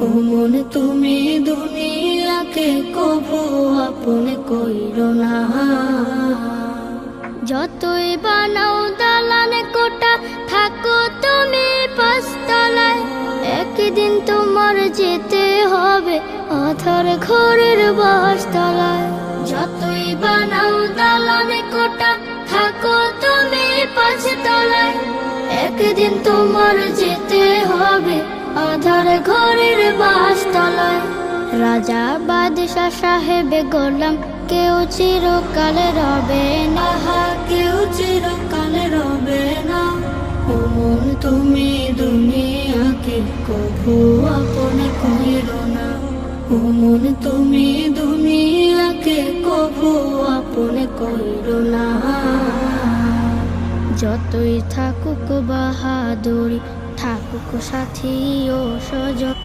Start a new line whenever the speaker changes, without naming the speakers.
মন তুমি দুনিয়াকে কবু, আপন কইর না।
যতই বানাও দালানে কোটা, থাকো তুমি পাঁচতলায়। একদিন তোমার যেতে হবে অথর ঘরের বাসতলায়। যতই বানাও দালানে কোটা, থাকো তুমি পাঁচতলায়। একদিন তোমার যেতে হবে অধর ঘরের বাসতলায়। রাজা বাদশাহ সাহেবে গোলাম, কেউ চিরকালে রবে না,
কেউ চিরকালে রবে না। তুমি দুনিয়াকে কবু আপন কইর না। ও মন তুমি দুনিয়াকে কবু আপন কইর না।
যতই থাকুক বাহাদুরি, থাকুক সাথী ও সজন